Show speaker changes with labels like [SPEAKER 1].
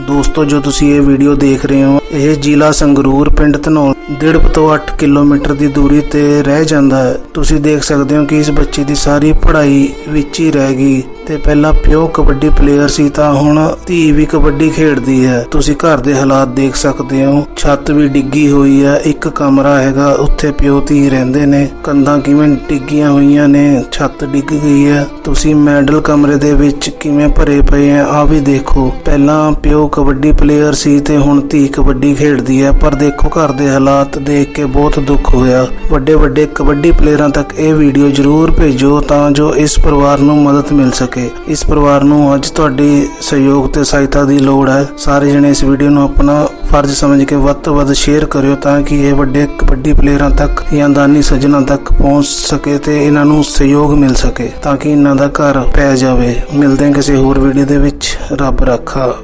[SPEAKER 1] ਦੋਸਤੋ, ਜੋ ਤੁਸੀਂ ਇਹ ਵੀਡੀਓ ਦੇਖ ਰਹੇ ਹੋ, ਇਹ ਜ਼ਿਲ੍ਹਾ ਸੰਗਰੂਰ, ਪਿੰਡ ਧਨੌਲ, ਡੇਢ ਤੋਂ 8 ਕਿਲੋਮੀਟਰ ਦੀ ਦੂਰੀ ਤੇ ਰਹਿ ਜਾਂਦਾ ਹੈ। ਤੁਸੀਂ ਦੇਖ ਸਕਦੇ ਹੋ ਕਿ ਇਸ ਬੱਚੇ ਦੀ ਸਾਰੀ ਪੜ੍ਹਾਈ ਵਿੱਚ ਹੀ ਰਹਿ ਗਈ ਤੇ ਪਹਿਲਾਂ ਪਿਓ ਕਬੱਡੀ ਪਲੇਅਰ ਸੀ, ਤਾਂ ਹੁਣ ਧੀ ਵੀ ਕਬੱਡੀ ਖੇਡਦੀ ਹੈ। ਤੁਸੀਂ ਘਰ ਦੇ ਹਾਲਾਤ ਦੇਖ ਸਕਦੇ ਹੋ, ਛੱਤ ਵੀ ਡਿੱਗੀ ਹੋਈ ਹੈ, ਇੱਕ ਕਮਰਾ ਹੈਗਾ, ਉੱਥੇ ਪਿਓ ਧੀ ਰਹਿੰਦੇ ਨੇ, ਕੰਧਾਂ ਕਿਵੇਂ ਡਿੱਗੀਆਂ ਹੋਈਆਂ ਨੇ, ਛੱਤ ਡਿੱਗ ਗਈ ਹੈ। ਤੁਸੀਂ ਮੈਡਲ ਕਮਰੇ ਦੇ ਵਿੱਚ ਕਿਵੇਂ ਭਰੇ ਪਏ ਆ ਆ ਵੀ ਦੇਖੋ। ਪਹਿਲਾਂ ਪਿਓ ਉਹ ਕਬੱਡੀ ਪਲੇਅਰ ਸੀ ਤੇ ਹੁਣ ਧੀ ਕਬੱਡੀ ਖੇਡਦੀ ਹੈ, ਪਰ ਦੇਖੋ ਘਰ ਦੇ ਹਾਲਾਤ ਦੇਖ ਕੇ ਬਹੁਤ ਦੁੱਖ ਹੋਇਆ। ਵੱਡੇ ਵੱਡੇ ਕਬੱਡੀ ਪਲੇਅਰਾਂ ਤੱਕ ਇਹ ਵੀਡੀਓ ਜ਼ਰੂਰ ਭੇਜੋ ਤਾਂ ਜੋ ਇਸ ਪਰਿਵਾਰ ਨੂੰ ਮਦਦ ਮਿਲ ਸਕੇ। ਇਸ ਪਰਿਵਾਰ ਨੂੰ ਅੱਜ ਤੁਹਾਡੀ ਸਹਿਯੋਗ ਤੇ ਸਹਾਇਤਾ ਦੀ ਲੋੜ ਹੈ। ਸਾਰੇ ਜਣੇ ਇਸ ਵੀਡੀਓ ਨੂੰ ਆਪਣਾ ਫਰਜ਼ ਸਮਝ ਕੇ ਵੱਧ ਤੋਂ ਵੱਧ ਸ਼ੇਅਰ ਕਰਿਓ ਤਾਂ ਕਿ ਇਹ ਵੱਡੇ ਕਬੱਡੀ ਪਲੇਅਰਾਂ ਤੱਕ ਜਾਂ ਦਾਨੀ ਸੱਜਣਾਂ ਤੱਕ ਪਹੁੰਚ ਸਕੇ ਤੇ ਇਹਨਾਂ ਨੂੰ ਸਹਿਯੋਗ ਮਿਲ ਸਕੇ ਤਾਂ ਕਿ ਇਹਨਾਂ ਦਾ ਘਰ ਪੈ ਜਾਵੇ। ਮਿਲਦੇ ਹਾਂ ਕਿਸੇ ਹੋਰ ਵੀਡੀਓ ਦੇ ਵਿੱਚ। ਰੱਬ ਰਾਖਾ।